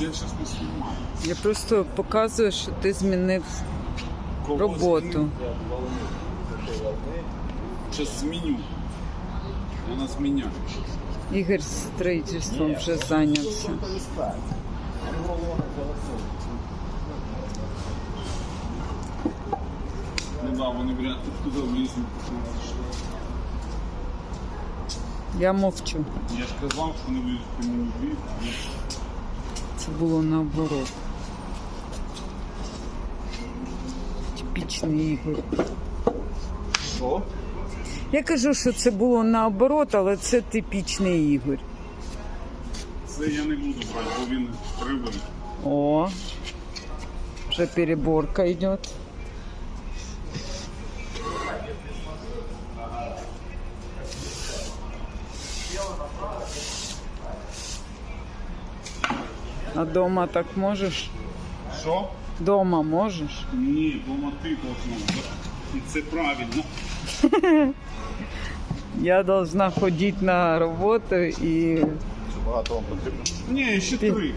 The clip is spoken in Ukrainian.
Я зараз не знімаю. Я просто показую, що ти змінив роботу. Зараз зміню. Вона зміняє. Ігор строїтельством вже зайнявся. Ну да, вони говорять, тут туди влізли. Я мовчу. Я ж казав, що вони влізуть по мені. Це було наоборот. Типічний Ігор. Що? Я кажу, що це було наоборот, але це типічний Ігор. Це я не буду брати, бо він кривий. О, вже переборка йде. А дома так можеш? Що? Дома можеш? Ні, дома ти должна. І це правильно. Я должна ходити на роботу і Ні, ще три.